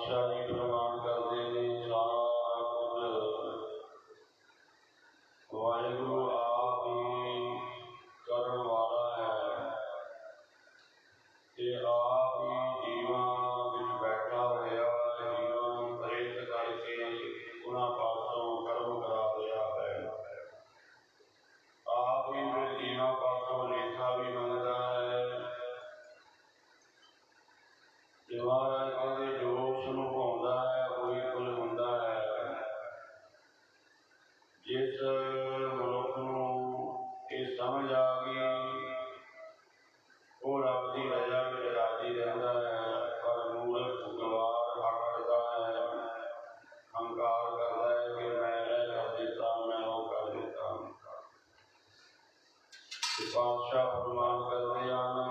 Basha walls shower walls whether they are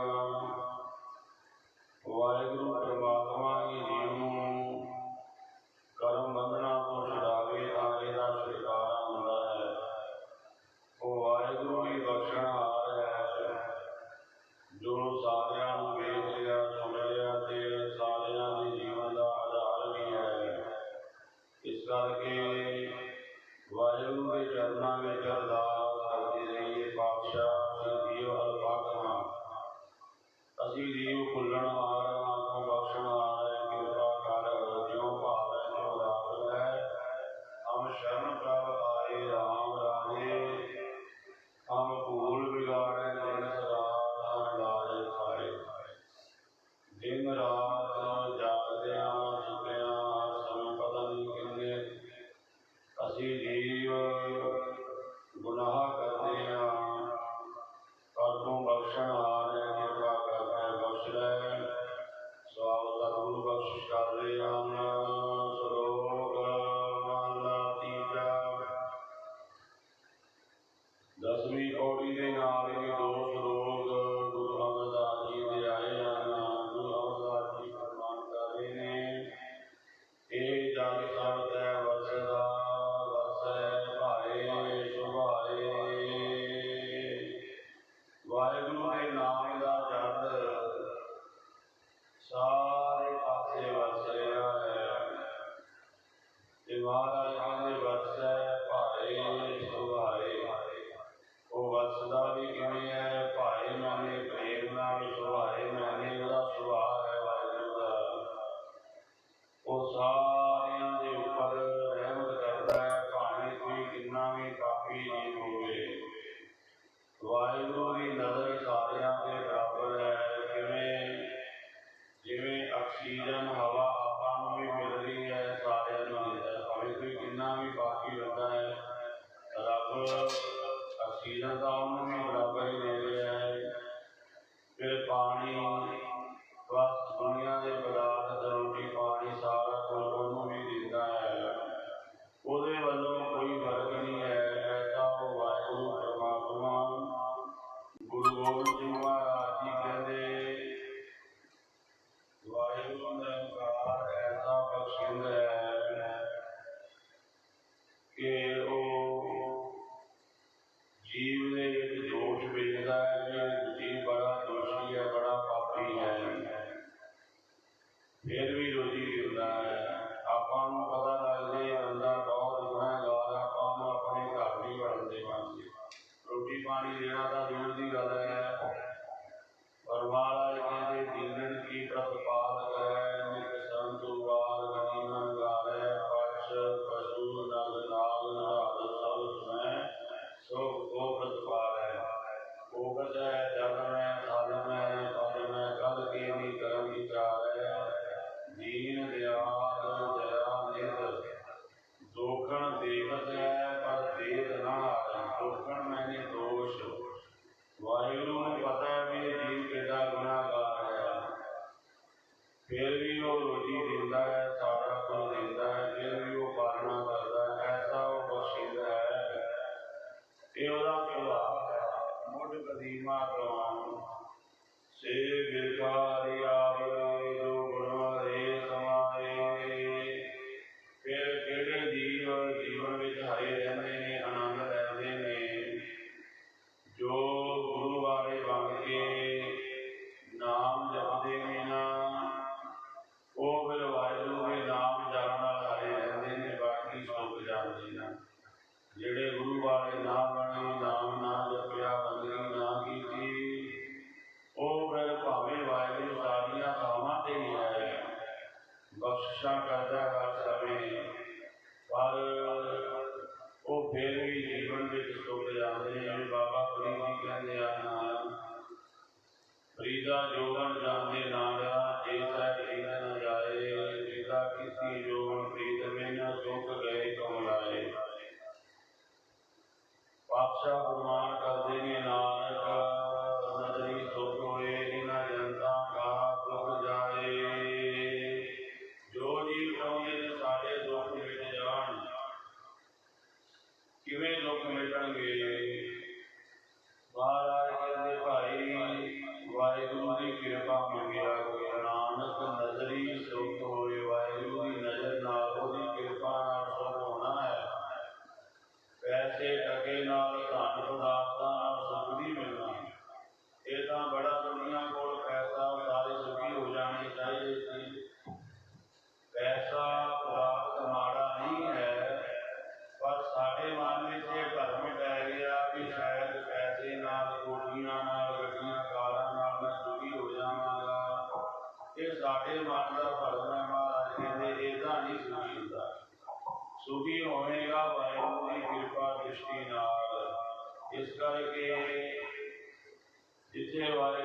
be thy Anyway,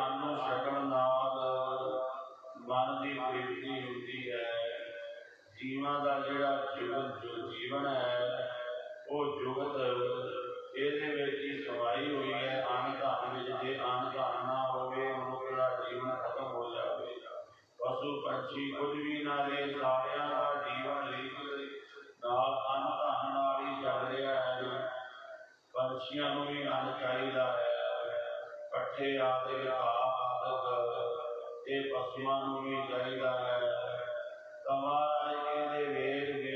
ਅੰਨ ਛਕਣ ਨਾਲ ਮਨ ਦੀ ਪ੍ਰੀਤੀ ਹੁੰਦੀ ਹੈ। ਜੀਵਾਂ ਦਾ ਜਿਹੜਾ ਜੀਵਨ, ਜੋ ਜੀਵਨ ਹੈ, ਉਹ ਜੁਗਤ ਇਹਦੇ ਵਿੱਚ ਹੀ ਸਮਾਈ ਹੋਈ ਹੈ। ਅੰਨ ਧਨ ਵਿੱਚ, ਜੇ ਅੰਨ ਧਨ ਨਾ ਹੋਵੇ, ਮਨੁੱਖ ਦਾ ਜੀਵਨ ਖਤਮ ਹੋ ਜਾਵੇ। ਪਸ਼ੂ ਪੰਛੀ ਕੁਝ ਵੀ ਨਾ ਦੇ ਸਾਰਿਆਂ ਦਾ ਜੀਵਨ ਲੀਕ ਨਾਲ ਅੰਨ ਧਨ ਨਾਲ ਹੀ ਚੱਲ ਰਿਹਾ ਹੈ। ਪੰਛੀਆਂ ਨੂੰ ਵੀ ਅੰਨ ਚਾਹੀਦਾ ਹੈ। इकट्ठे आते ये पश्चिमा जाएगा समाज के वेद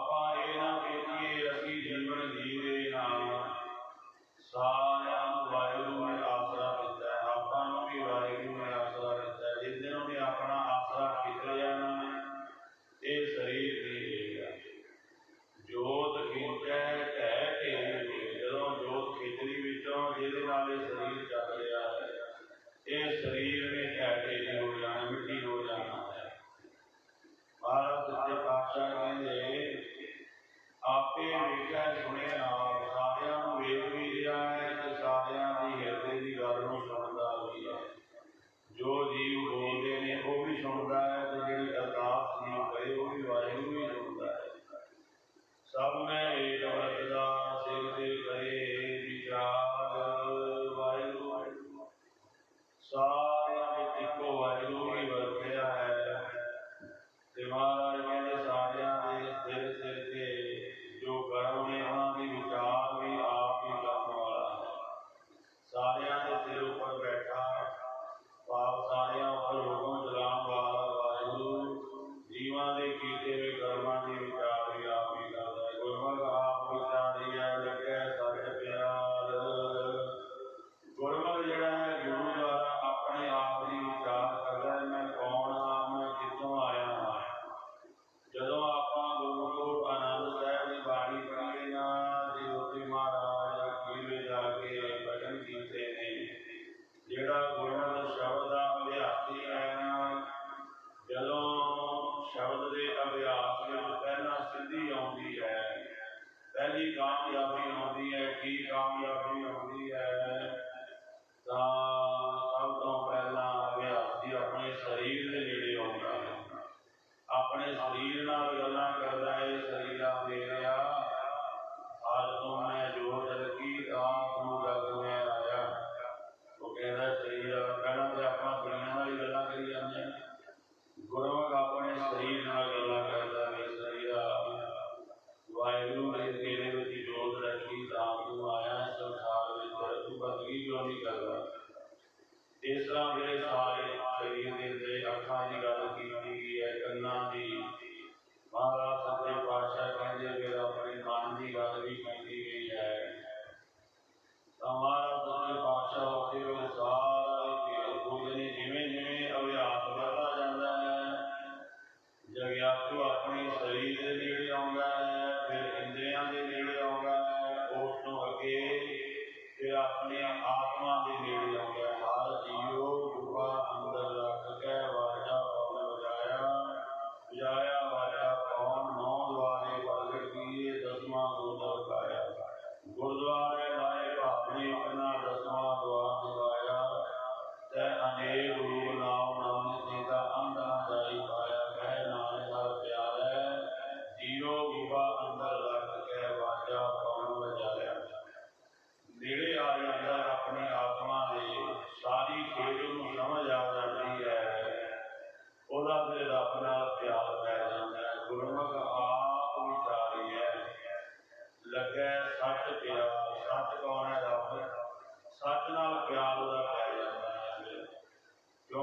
upon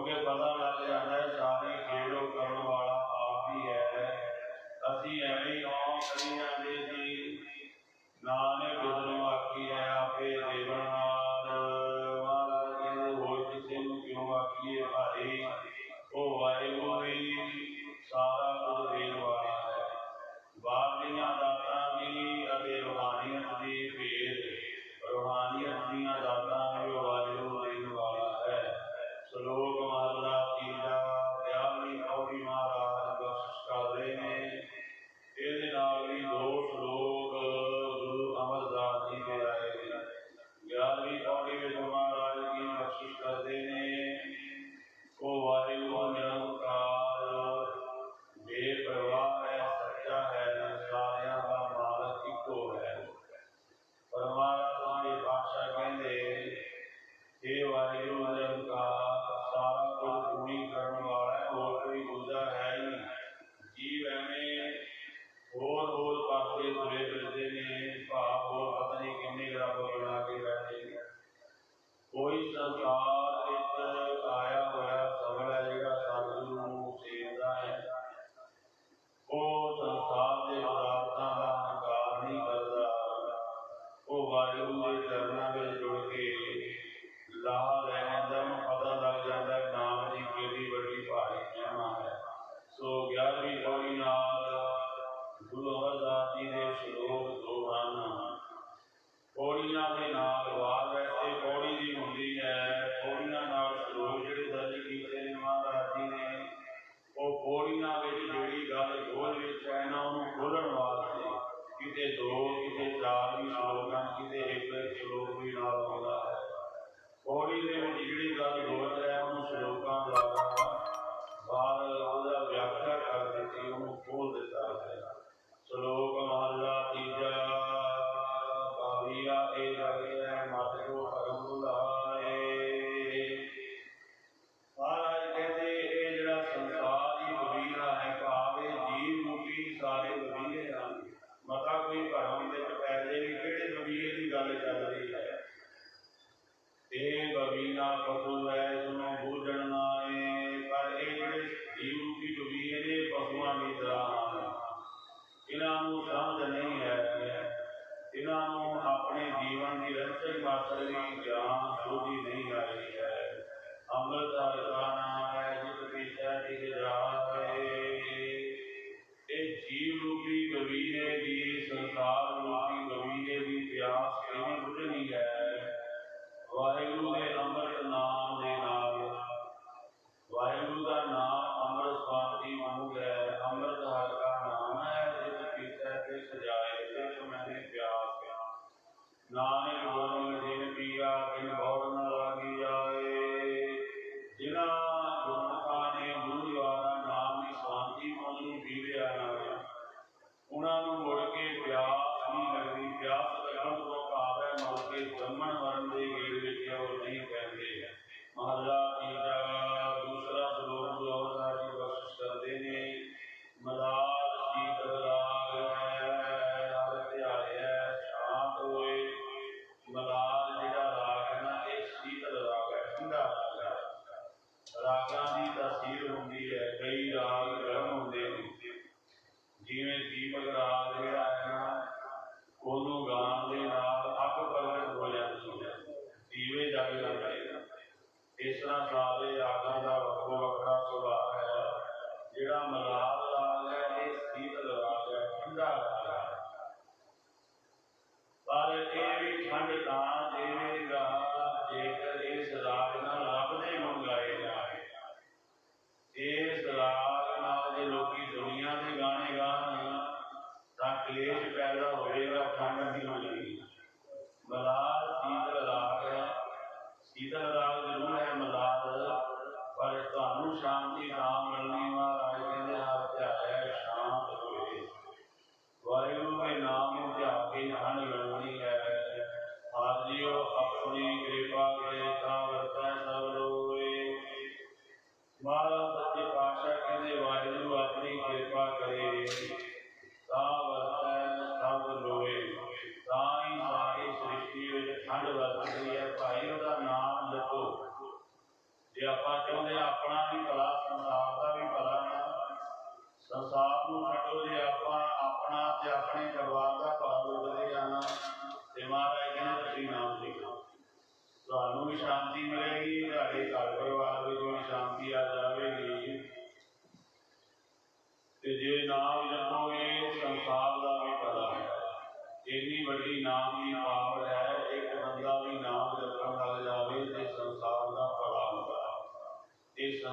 ਕੇ ਪਤਾ ਲੱਗਿਆ ਹੈ ਸਾਰੇ ਖੇਡੋ ਕਰਨ ਵਾਲਾ ਆਪ ਹੀ ਹੈ। ਅਸੀਂ ਐਵੇਂ ਕੌਮ ਕਰੀਆਂ ਦੇ ਜੀ।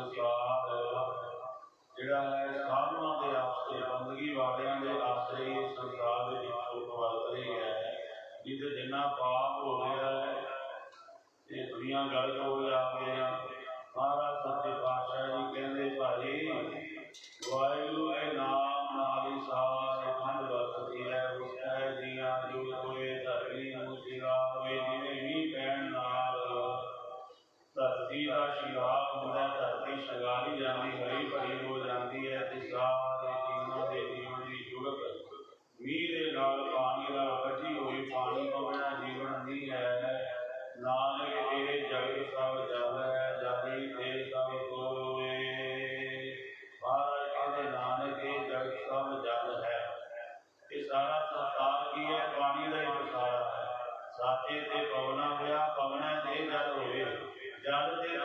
سوال جڑا ہے سادھنا دے ہے جتے جنہ پاپ ہو گیا ہے دنیا گڑھ ہو گیا گیا ਸਾਥੇ ਤੇ ਪਵਨਾ ਹੋਇਆ ਪਵਨਾ ਤੇ ਜਲ ਹੋਏ ਜਲ ਤੇ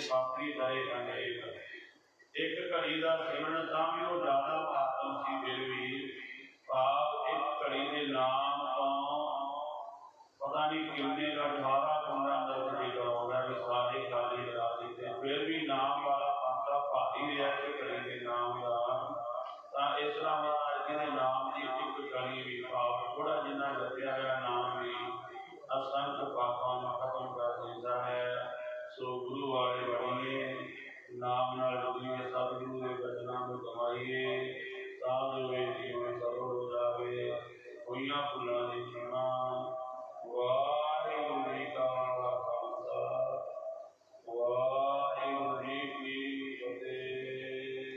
Friday, Bob.